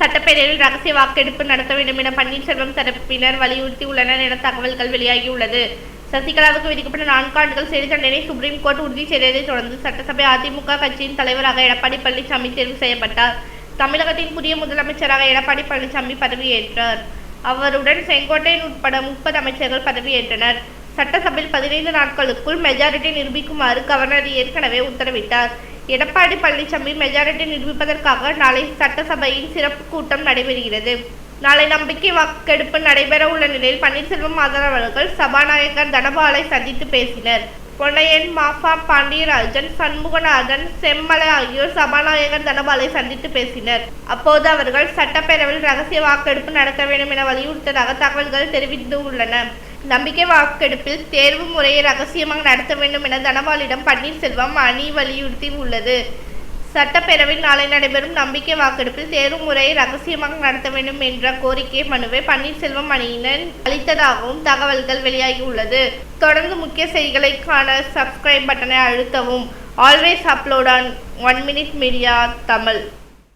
சட்டப்பேரவையில் ரகசிய வாக்கெடுப்பு நடத்த வேண்டும் என பன்னீர்செல்வம் தரப்பினர் வலியுறுத்தி உள்ளனர் என தகவல்கள் வெளியாகியுள்ளது. சசிகலாவுக்கு விதிக்கப்பட்ட நான்கு ஆண்டுகள் சிறை தண்டனை சுப்ரீம் கோர்ட் உறுதி செய்ததை தொடர்ந்து சட்டசபை அதிமுக கட்சியின் தலைவராக எடப்பாடி பழனிசாமி தேர்வு செய்யப்பட்டார். தமிழகத்தின் புதிய முதலமைச்சராக எடப்பாடி பழனிசாமி பதவியேற்றார். அவருடன் செங்கோட்டையன் உட்பட முப்பது அமைச்சர்கள் பதவியேற்றனர். சட்டசபையில் பதினைந்து நாட்களுக்குள் மெஜாரிட்டி நிரூபிக்குமாறு கவர்னர் ஏற்கனவே உத்தரவிட்டார். எடப்பாடி பழனிசாமி மெஜாரிட்டி நிரூபிப்பதற்காக நாளை சட்டசபையின் சிறப்பு கூட்டம் நடைபெறுகிறது. நாளை நம்பிக்கை வாக்கெடுப்பு நடைபெற உள்ள நிலையில் பன்னீர்செல்வம் ஆதரவாளர்கள் சபாநாயகர் தனபாலை சந்தித்து பேசினர். பொன்னையன் மாஃபா பாண்டியராஜன் சண்முகநாதன் செம்மலை ஆகியோர் சபாநாயகர் தனபாலை சந்தித்து பேசினர். அப்போது அவர்கள் சட்டப்பேரவையில் ரகசிய வாக்கெடுப்பு நடத்த வேண்டும் என வலியுறுத்ததாக தகவல்கள் தெரிவித்துள்ளன. நம்பிக்கை வாக்கெடுப்பில் தேர்வு முறையை ரகசியமாக நடத்த வேண்டும் என தனபாலிடம் பன்னீர்செல்வம் அணி வலியுறுத்தி உள்ளது. சட்டப்பேரவையில் நாளை நடைபெறும் நம்பிக்கை வாக்கெடுப்பில் தேர்வு முறையை ரகசியமாக நடத்த வேண்டும் என்ற கோரிக்கை மனுவை பன்னீர்செல்வம் அணியினர் அளித்ததாகவும் தகவல்கள் வெளியாகியுள்ளது. தொடர்ந்து முக்கிய செய்திகளை காண சப்ஸ்கிரைப் பட்டனை அழுத்தவும். Always upload on one minute media Tamil.